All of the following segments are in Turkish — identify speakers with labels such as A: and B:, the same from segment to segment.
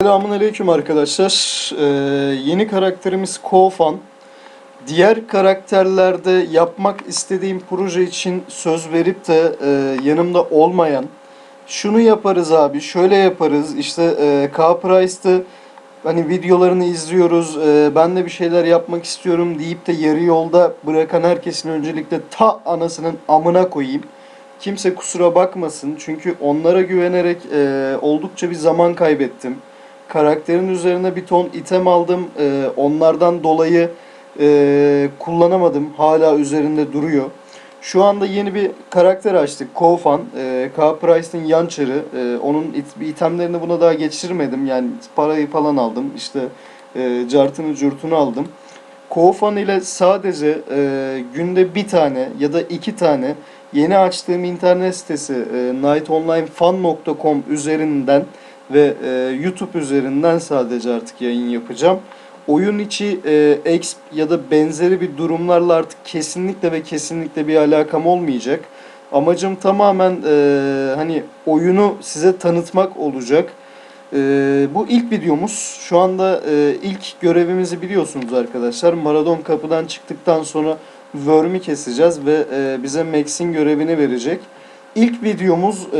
A: Selamun Aleyküm arkadaşlar. Ee, yeni karakterimiz Koufan. Diğer karakterlerde yapmak istediğim proje için söz verip de e, yanımda olmayan şunu yaparız abi, şöyle yaparız, işte e, K-Price'te hani videolarını izliyoruz, e, ben de bir şeyler yapmak istiyorum deyip de yarı yolda bırakan herkesin öncelikle ta anasının amına koyayım. Kimse kusura bakmasın çünkü onlara güvenerek e, oldukça bir zaman kaybettim. Karakterin üzerine bir ton item aldım. E, onlardan dolayı e, kullanamadım. Hala üzerinde duruyor. Şu anda yeni bir karakter açtık. Koufan. E, K. Price'ın yan çarı. E, onun it- itemlerini buna daha geçirmedim. Yani parayı falan aldım. İşte e, cartını curtunu aldım. Koufan ile sadece e, günde bir tane ya da iki tane yeni açtığım internet sitesi e, nightonlinefan.com üzerinden ve e, YouTube üzerinden sadece artık yayın yapacağım. Oyun içi e, exp ya da benzeri bir durumlarla artık kesinlikle ve kesinlikle bir alakam olmayacak. Amacım tamamen e, hani oyunu size tanıtmak olacak. E, bu ilk videomuz. Şu anda e, ilk görevimizi biliyorsunuz arkadaşlar. Maradon kapıdan çıktıktan sonra Worm'i keseceğiz ve e, bize Max'in görevini verecek. İlk videomuz, e,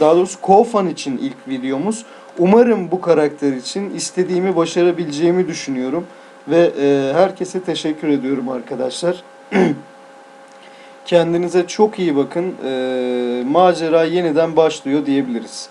A: daha doğrusu Koufan için ilk videomuz. Umarım bu karakter için istediğimi başarabileceğimi düşünüyorum. Ve e, herkese teşekkür ediyorum arkadaşlar. Kendinize çok iyi bakın. E, macera yeniden başlıyor diyebiliriz.